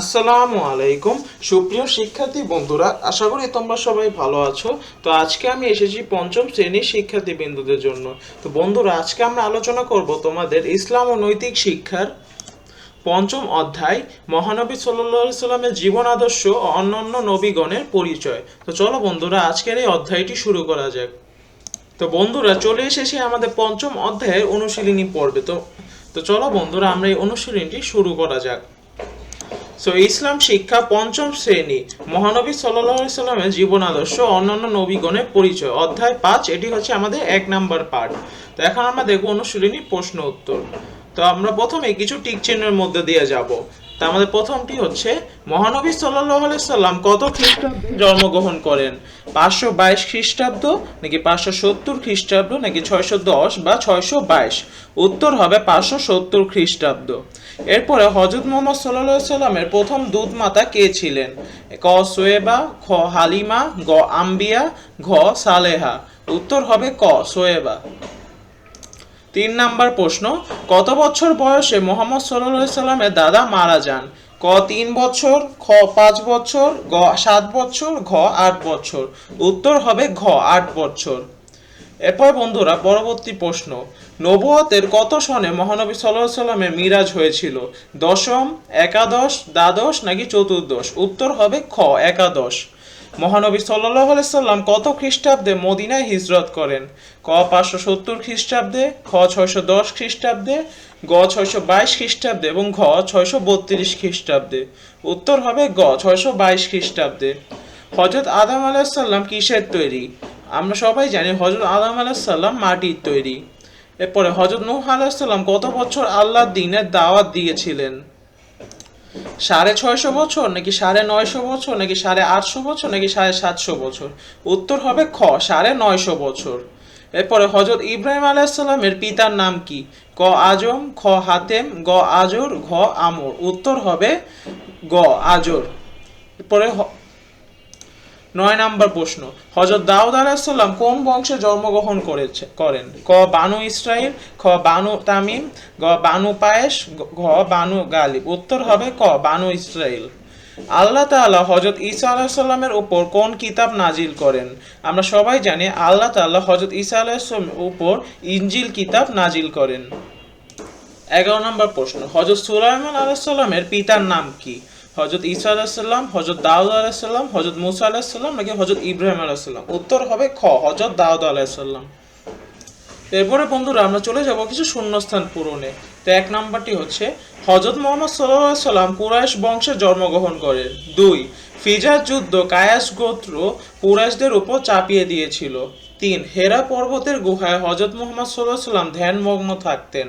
আসসালামু আলাইকুম। সুপ্রিয় শিক্ষার্থী বন্ধুরা, আশা করি তোমরা সবাই ভালো আছো। তো আজকে আমি এসেছি পঞ্চম শ্রেণির শিক্ষার্থী বিন্দুদের জন্য। তো বন্ধুরা, আজকে আমরা আলোচনা করব তোমাদের ইসলাম ও নৈতিক শিক্ষার পঞ্চম অধ্যায়, মহানবী সাল্লাহ সাল্লামের জীবন আদর্শ ও অন্যান্য নবীগণের পরিচয়। তো চলো বন্ধুরা, আজকের এই অধ্যায়টি শুরু করা যাক। তো বন্ধুরা, চলে এসেছি আমাদের পঞ্চম অধ্যায়ের অনুশীলনী পর্বে। তো তো চলো বন্ধুরা, আমরা এই অনুশীলনীটি শুরু করা যাক। সো ইসলাম শিক্ষা পঞ্চম শ্রেণি। মহানবী সাল্লাহ সাল্লামের জীবন আদর্শ, অন্যান্য নবীগণের পরিচয়। অধ্যায় পাঁচ, এটি হচ্ছে আমাদের এক নাম্বার পার্ট তো এখন আমরা দেখব অনুশীলনী প্রশ্ন উত্তর। তো আমরা প্রথমে কিছু টিক চিহ্নের মধ্যে দিয়ে যাব। তা আমাদের প্রথমটি হচ্ছে, মহানবী সাল্লাহ সাল্লাম কত খ্রিস্টাব্দে জন্মগ্রহণ করেন? পাঁচশো বাইশ খ্রিস্টাব্দ নাকি পাঁচশো সত্তর খ্রিস্টাব্দ নাকি ছয়শো দশ বা ছয়শো বাইশ? উত্তর হবে পাঁচশো সত্তর খ্রিস্টাব্দ। এরপরে হজরত মোহাম্মদ সাল্লাহ সাল্লামের প্রথম দূত মাতা কে ছিলেন? ক সোয়েবা, খ হালিমা, গ আম্বিয়া, ঘ সালেহা। উত্তর হবে ক সোয়েবা। তিন নাম্বার প্রশ্ন, কত বছর বয়সে মোহাম্মদ সাল্লাহ সাল্লামের দাদা মারা যান? ক, তিন বছর, খ, পাঁচ বছর, গ, সাত বছর, ঘ, আট বছর। উত্তর হবে ঘ, আট বছর। এরপর বন্ধুরা, পরবর্তী প্রশ্ন নবুয়তের কত সনে মহানবী সাল্লাহ সাল্লামের মিরাজ হয়েছিল? দশম, একাদশ, দ্বাদশ নাকি চতুর্দশ? উত্তর হবে খ, একাদশ। মহানবী সাল্লাহ সাল্লাম কত খ্রিস্টাব্দে মদিনায় হিজরত করেন? ক, পাঁচশো সত্তর খ্রিস্টাব্দে, খ, ছয়শো দশ খ্রিস্টাব্দে, গ, ছয়শো বাইশ খ্রিস্টাব্দে এবং ঘ, ছয়শো বত্রিশ খ্রিস্টাব্দে। উত্তর হবে গ, ছয়শো বাইশ খ্রিস্টাব্দে। হজরত আদম আলাহিসাল্লাম কিসের তৈরি? আমরা সবাই জানি হজরত আদম আলাহিসাল্লাম মাটির তৈরি। এরপরে হজরত নূহ আলাহিসাল্লাম কত বছর আল্লাহ দিনের দাওয়াত দিয়েছিলেন। সাড়ে ছয়শো বছর নাকি সাড়ে নয়শো বছর নাকি সাড়ে আটশো বছর নাকি সাড়ে সাতশো বছর? উত্তর হবে খ, সাড়ে নয়শো বছর। এরপরে হজরত ইব্রাহিম আলাইসাল্লামের পিতার নাম কি? ক আজম, খ হাতেম, গ আজর, ঘ আমর। উত্তর হবে গ আজর। এরপরে নয় নাম্বার প্রশ্ন হজরত দাউদ আলাহিসাল্লাম কোন বংশে জন্মগ্রহণ করেছে, করেন? ক, বানু ইসরাইল খ, বানু তামিম, গ, বানু পায়েস ঘ বানু গালিব। উত্তর হবে ক, বানু ইসরাইল আল্লাহ তাআলা হজরত ঈসা আলাহিসাল্লামের উপর কোন কিতাব নাজিল করেন? আমরা সবাই জানি আল্লাহ তাআলা হজরত ঈসা আলাহিসাল্লামের উপর ইঞ্জিল কিতাব নাজিল করেন। এগারো নম্বর প্রশ্ন হজরত সুলাইমান আলাহিসাল্লামের পিতার নাম কি? হজরত ঈসা আলাহিসাল্লাম হজরত দাউদ আলাহিসাল্লাম হজরত মুসা আলাহিসাল্লাম নাকি হজরত ইব্রাহিম আলাহিসাল্লাম উত্তর হবে খ হজরত দাউদ আলাহিসাল্লাম এরপরে বন্ধুরা আমরা চলে যাব কিছু শূন্যস্থান পূরণে। তো এক নাম্বারটি হচ্ছে হজরত মোহাম্মদ সাল্লাহ সাল্লাম কুরাইশ বংশে জন্মগ্রহণ করেন। দুই ফিজার যুদ্ধ কায়াস গোত্র কুরাইশদের উপর চাপিয়ে দিয়েছিল। তিন, হেরা পর্বতের গুহায় হজরত মোহাম্মদ সাল্লাহ সাল্লাম ধ্যানমগ্ন থাকতেন।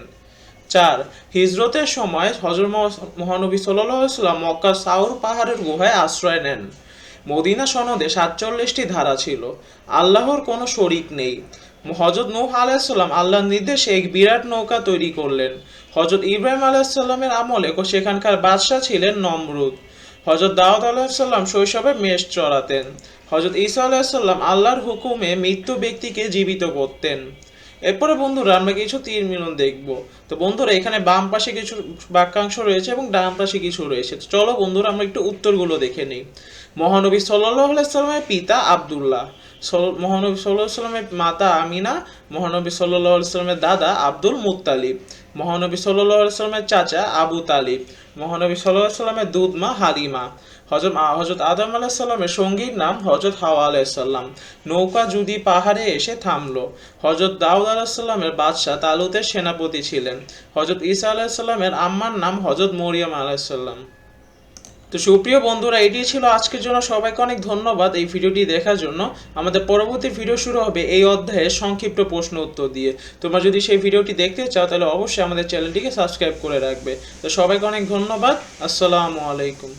চার হিজরতের সময় হজরত মহানবী সাল্লাম মক্কার সাউর পাহাড়ের গুহায় আশ্রয় নেন। মদিনা সনদে সাতচল্লিশটি ধারা ছিল। আল্লাহর কোনো শরিক নেই। হজরত নূহ আলাইসাল্লাম আল্লাহর নির্দেশে এক বিরাট নৌকা তৈরি করলেন। হজরত ইব্রাহিম আলাইসাল্লামের আমলে সেখানকার বাদশাহ ছিলেন নমরুদ। হজরত দাউদ আলাহিসাল্লাম শৈশবে মেষ চড়াতেন। হজরত ঈসা আলাহিসাল্লাম আল্লাহর হুকুমে মৃত্যু ব্যক্তিকে জীবিত করতেন। এরপরে বন্ধুরা আমরা কিছু তীর মিলন দেখব। তো বন্ধুরা, এখানে বাম পাশে কিছু বাক্যাংশ রয়েছে এবং ডান পাশে কিছু রয়েছে। চলো বন্ধুরা, আমরা একটু উত্তরগুলো দেখে নিই। মহানবী সাল্লাহ সাল্লামের পিতা আবদুল্লাহ মহানবী সাল্লাহ সাল্লামের মাতা আমিনা, মহানবী সাল্লাহ সাল্লামের দাদা আব্দুল মুত্তালিব। মহানবী সাল্লাহ সাল্লামের চাচা আবু তালিব, মহানবী সাল্লাহ সাল্লামের দুধ মা হালিমা হজরত হজরত আদম আলাহিসাল্লামের সঙ্গীর নাম হজরত হাওয়া আলাইসাল্লাম নৌকা যুদি পাহাড়ে এসে থামল হজরত দাউদ আলাহিসাল্লামের বাদশাহ তালুতের সেনাপতি ছিলেন হজরত ঈসা আলাহিসাল্লামের আম্মার নাম হজরত মরিয়ম আলাহিসাল্লাম তো সুপ্রিয় বন্ধুরা এটি ছিল আজকের জন্য। সবাইকে অনেক ধন্যবাদ এই ভিডিওটি দেখার জন্য। আমাদের পরবর্তী ভিডিও শুরু হবে এই অধ্যায়ে সংক্ষিপ্ত প্রশ্ন উত্তর দিয়ে। তোমরা যদি সেই ভিডিওটি দেখতে চাও, তাহলে অবশ্যই আমাদের চ্যানেলটিকে সাবস্ক্রাইব করে রাখবে। তো সবাইকে অনেক ধন্যবাদ। আসসালামু আলাইকুম।